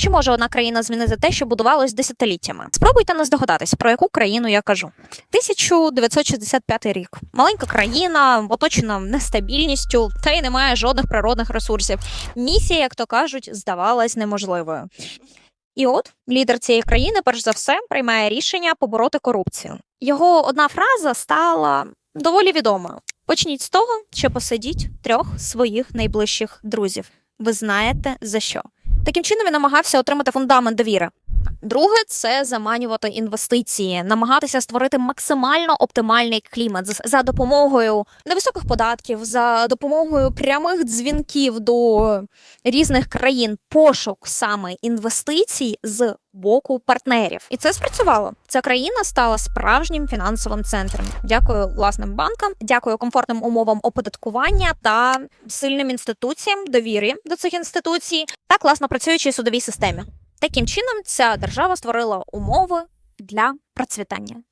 Чи може одна країна змінити те, що будувалось десятиліттями? Спробуйте не здогадатись, про яку країну я кажу. 1965 рік. Маленька країна, оточена нестабільністю, та й немає жодних природних ресурсів. Місія, як то кажуть, здавалась неможливою. І от лідер цієї країни, перш за все, приймає рішення побороти корупцію. Його одна фраза стала доволі відомою. Почніть з того, що посадіть трьох своїх найближчих друзів. Ви знаєте за що. Таким чином він намагався отримати фундамент довіри. Друге це заманювати інвестиції, намагатися створити максимально оптимальний клімат за допомогою невисоких податків, за допомогою прямих дзвінків до різних країн, пошук саме інвестицій з боку партнерів. І це спрацювало. Ця країна стала справжнім фінансовим центром. Дякую власним банкам, дякую комфортним умовам оподаткування та сильним інституціям, довірі до цих інституцій та класно працюючій судовій системі. Таким чином, ця держава створила умови для процвітання.